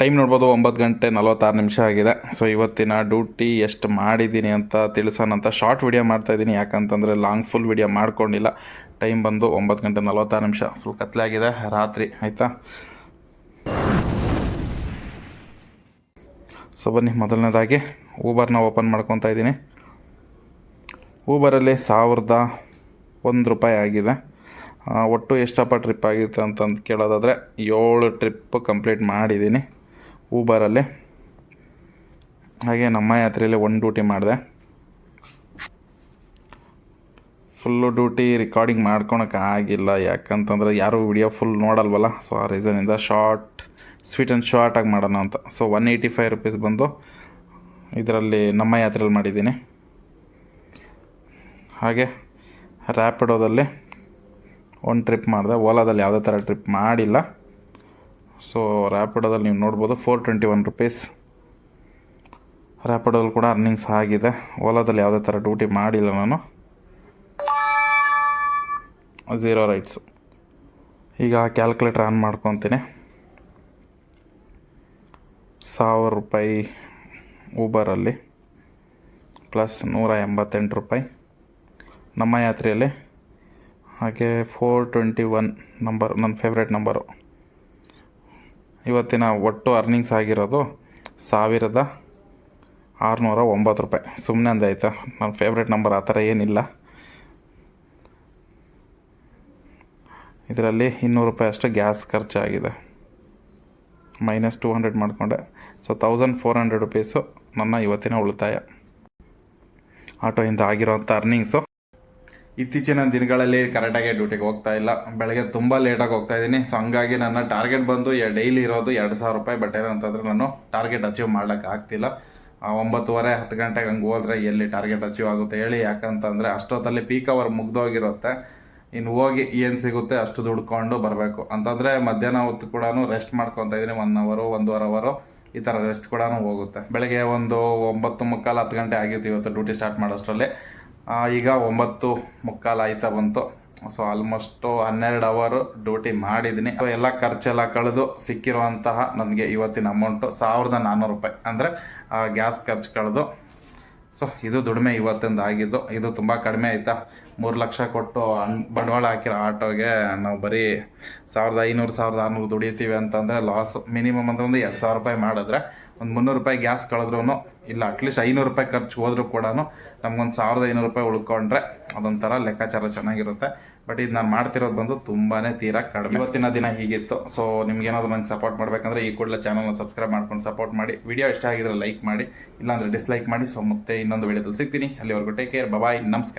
Time ನೋಡ್ಬೋದು ಒಂಬತ್ತು ಗಂಟೆ ನಲವತ್ತಾರು ನಿಮಿಷ ಆಗಿದೆ. ಸೊ ಇವತ್ತಿನ ಡ್ಯೂಟಿ ಎಷ್ಟು ಮಾಡಿದ್ದೀನಿ ಅಂತ ತಿಳಿಸೋಣ ಅಂತ ಶಾರ್ಟ್ ವಿಡಿಯೋ ಮಾಡ್ತಾಯಿದ್ದೀನಿ ಯಾಕಂತಂದರೆ ಲಾಂಗ್ ಫುಲ್ ವಿಡಿಯೋ ಮಾಡ್ಕೊಂಡಿಲ್ಲ. ಟೈಮ್ ಬಂದು ಒಂಬತ್ತು ಗಂಟೆ ನಲವತ್ತಾರು ನಿಮಿಷ. ಫುಲ್ ಕತ್ಲಾಗಿದೆ ರಾತ್ರಿ, ಆಯಿತಾ? ಸೊ ಬನ್ನಿ ಮೊದಲನೇದಾಗಿ. ಊಬರ್ನ ಓಪನ್ ಮಾಡ್ಕೊತಾ ಇದ್ದೀನಿ. ಊಬರಲ್ಲಿ ಸಾವಿರದ ಒಂದು ರೂಪಾಯಿ ಆಗಿದೆ. ಒಟ್ಟು ಎಷ್ಟಪ್ಪ ಟ್ರಿಪ್ ಆಗಿತ್ತು ಅಂತಂದು ಕೇಳೋದಾದರೆ ಏಳು ಟ್ರಿಪ್ ಕಂಪ್ಲೀಟ್ ಮಾಡಿದ್ದೀನಿ. ಊಬರಲ್ಲಿ. ಹಾಗೆ ನಮ್ಮ ಯಾತ್ರೆಯಲ್ಲಿ ಒಂದು ಡ್ಯೂಟಿ ಮಾಡಿದೆ. ಫುಲ್ಲು ಡ್ಯೂಟಿ ರೆಕಾರ್ಡಿಂಗ್ ಮಾಡ್ಕೊಳಕ್ಕೆ ಆಗಿಲ್ಲ. ಯಾಕಂತಂದ್ರೆ ಯಾರೂ ವಿಡಿಯೋ ಫುಲ್ ನೋಡಲ್ವಲ್ಲ? ಸೊ ಆ ರೀಸನಿಂದ ಶಾರ್ಟ್ ಸ್ವೀಟ್ ಆ್ಯಂಡ್ ಶಾರ್ಟಾಗಿ ಮಾಡೋಣ ಅಂತ. So one eighty five rupees ಬಂದು ಇದರಲ್ಲಿ ನಮ್ಮ ಯಾತ್ರೆಯಲ್ಲಿ ಮಾಡಿದ್ದೀನಿ. ಹಾಗೆ ರ್ಯಾಪಿಡೋದಲ್ಲಿ ಒಂದು ಟ್ರಿಪ್ ಮಾಡಿದೆ. ಓಲಾದಲ್ಲಿ ಯಾವುದೇ ಥರ ಟ್ರಿಪ್ ಮಾಡಿಲ್ಲ. ಸೊ ರ್ಯಾಪಿಡೋದಲ್ಲಿ ನೀವು ನೋಡ್ಬೋದು ಫೋರ್ ಟ್ವೆಂಟಿ ಒನ್ ರುಪೀಸ್ ರ್ಯಾಪಿಡೋದಲ್ಲಿ ಕೂಡ ಅರ್ನಿಂಗ್ಸ್ ಆಗಿದೆ. ಓಲಾದಲ್ಲಿ ಯಾವುದೇ ಥರ ಡ್ಯೂಟಿ ಮಾಡಿಲ್ಲ ನಾನು. ಝೀರೋ ರೈಟ್ಸು ಈಗ ಕ್ಯಾಲ್ಕುಲೇಟರ್ ಆನ್ ಮಾಡ್ಕೊತೀನಿ. ಸಾವಿರ ರೂಪಾಯಿ ಊಬರಲ್ಲಿ ಪ್ಲಸ್ ನೂರ ಎಂಬತ್ತೆಂಟು ರೂಪಾಯಿ. ನಮ್ಮ ಯಾತ್ರೆಯಲ್ಲಿ, ಹಾಗೆ ಫೋರ್ ಟ್ವೆಂಟಿ ಒನ್ ನಂಬರ್ ನನ್ನ ಫೇವ್ರೇಟ್ ನಂಬರು ಇವತ್ತಿನ ಒಟ್ಟು ಅರ್ನಿಂಗ್ಸ್ ಆಗಿರೋದು ಸಾವಿರದ ಆರುನೂರ ಒಂಬತ್ತು ರೂಪಾಯಿ. ಸುಮ್ಮನೆ ಅಂದ ನನ್ನ ಫೇವ್ರೇಟ್ ನಂಬರ್ ಆ ಥರ ಏನಿಲ್ಲ. ಇದರಲ್ಲಿ ಇನ್ನೂರು ರೂಪಾಯಿ ಅಷ್ಟು ಗ್ಯಾಸ್ ಖರ್ಚಾಗಿದೆ ಮೈನಸ್ ಟೂ ಹಂಡ್ರೆಡ್ ಮಾಡಿಕೊಂಡೆ. So thousand four hundred rupees ನನ್ನ ಇವತ್ತಿನ ಉಳಿತಾಯ. ಆಟೋಯಿಂದ ಆಗಿರೋಂಥ ಅರ್ನಿಂಗ್ಸು ಇತ್ತೀಚಿನ ದಿನಗಳಲ್ಲಿ ಕರೆಕ್ಟಾಗಿ ಡ್ಯೂಟಿಗೆ ಹೋಗ್ತಾ ಇಲ್ಲ. ಬೆಳಗ್ಗೆ ತುಂಬ ಲೇಟಾಗಿ ಹೋಗ್ತಾ ಇದ್ದೀನಿ. ಸೊ ಹಂಗಾಗಿ ನನ್ನ ಟಾರ್ಗೆಟ್ ಬಂದು ಡೈಲಿ ಇರೋದು ಎರಡು ಸಾವಿರ ರೂಪಾಯಿ ಬಟ್ ಏನಂತಂದರೆ ನಾನು ಟಾರ್ಗೆಟ್ ಅಚೀವ್ ಮಾಡ್ಲಿಕ್ಕೆ ಆಗ್ತಿಲ್ಲ. ಒಂಬತ್ತುವರೆ, ಹತ್ತು ಗಂಟೆಗೆ ಹಂಗೆ ಹೋದರೆ ಎಲ್ಲಿ ಟಾರ್ಗೆಟ್ ಅಚೀವ್ ಆಗುತ್ತೆ ಹೇಳಿ. ಯಾಕಂತಂದರೆ ಅಷ್ಟೊತ್ತಲ್ಲಿ ಪೀಕ್ ಅವರ್ ಮುಗ್ದೋಗಿರುತ್ತೆ. ಇನ್ನು ಹೋಗಿ ಏನು ಸಿಗುತ್ತೆ ಅಷ್ಟು ದುಡ್ಕೊಂಡು ಬರಬೇಕು. ಅಂತಂದರೆ ಮಧ್ಯಾಹ್ನ ಹೊತ್ತು ಕೂಡ ರೆಸ್ಟ್ ಮಾಡ್ಕೊತಾ ಇದ್ದೀನಿ. ಒನ್ ಅವರು ಒಂದೂವರೆ ಅವರು ಈ ಥರ ರೆಸ್ಟ್ ಕೂಡ ಹೋಗುತ್ತೆ. ಬೆಳಗ್ಗೆ ಒಂದು ಒಂಬತ್ತು ಮುಕ್ಕಾಲು ಹತ್ತು ಗಂಟೆ ಆಗಿತ್ತು ಇವತ್ತು ಡ್ಯೂಟಿ ಸ್ಟಾರ್ಟ್ ಮಾಡೋಷ್ಟರಲ್ಲಿ. ಈಗ ಒಂಬತ್ತು ಮುಕ್ಕಾಲು ಆಯ್ತಾ ಬಂತು. ಸೊ ಆಲ್ಮೋಸ್ಟು ಹನ್ನೆರಡು ಅವರು ಡ್ಯೂಟಿ ಮಾಡಿದ್ದೀನಿ ಸೊ ಎಲ್ಲ ಖರ್ಚೆಲ್ಲ ಕಳೆದು ಸಿಕ್ಕಿರುವಂತಹ ನನಗೆ ಇವತ್ತಿನ ಅಮೌಂಟು ಸಾವಿರದ ನಾನ್ನೂರು ರೂಪಾಯಿ. ಅಂದರೆ ಗ್ಯಾಸ್ ಖರ್ಚು ಕಳೆದು. ಸೊ ಇದು ದುಡಿಮೆ ಇವತ್ತಿಂದ ಆಗಿದ್ದು ಇದು ತುಂಬ ಕಡಿಮೆ ಆಯಿತಾ. ಮೂರು ಲಕ್ಷ ಕೊಟ್ಟು ಹಣ್ ಬಂಡವಾಳ ಹಾಕಿರೋ ಆಟೋಗೆ ನಾವು ಬರೀ ಸಾವಿರದ ಐನೂರು, ಸಾವಿರದ ಆರುನೂರು ದುಡಿತೀವಿ ಅಂತಂದರೆ ಲಾಸ್ ಮಿನಿಮಮ್ ಅಂದ್ರೆ ಒಂದು ಎರಡು ಸಾವಿರ ರೂಪಾಯಿ ಮಾಡಿದ್ರೆ ಒಂದು ಮುನ್ನೂರು ರೂಪಾಯಿ ಗ್ಯಾಸ್ ಕಳೆದ್ರೂ ಇಲ್ಲ ಅಟ್ಲೀಸ್ಟ್ ಐನೂರು ರೂಪಾಯಿ ಖರ್ಚು ಹೋದರೂ ಕೂಡ ನಮ್ಗೊಂದು ಸಾವಿರದ ಐನೂರು ರೂಪಾಯಿ ಉಳ್ಕೊಂಡ್ರೆ ಅದೊಂಥರ ಲೆಕ್ಕಾಚಾರ ಚೆನ್ನಾಗಿರುತ್ತೆ. ಬಟ್ ಇದು ನಾನು ಮಾಡ್ತಿರೋದು ಬಂದು ತುಂಬಾ ತೀರಾ ಕಡಿಮೆ. ಇವತ್ತಿನ ದಿನ ಹೀಗಿತ್ತು. ಸೊ ನಿಮ್ಗೇನಾದ್ರು ನಂಗೆ ಸಪೋರ್ಟ್ ಮಾಡಬೇಕಂದ್ರೆ ಈ ಕೂಡಲೇ ಚಾನಲ್ನ ಸಬ್ಸ್ಕ್ರೈಬ್ ಮಾಡ್ಕೊಂಡು ಸಪೋರ್ಟ್ ಮಾಡಿ. ವಿಡಿಯೋ ಇಷ್ಟ ಆಗಿದ್ರೆ ಲೈಕ್ ಮಾಡಿ. ಇಲ್ಲಾಂದರೆ ಡಿಸ್ಲೈಕ್ ಮಾಡಿ. ಸೊ ಮತ್ತೆ ಇನ್ನೊಂದು ವಿಡಿಯೋದಲ್ಲಿ ಸಿಗ್ತೀನಿ. ಅಲ್ಲಿವರೆಗೂ ಟೇಕ್ ಕೇರ್ ಬಾಯ್ ನಮಸ್ಕಾರ.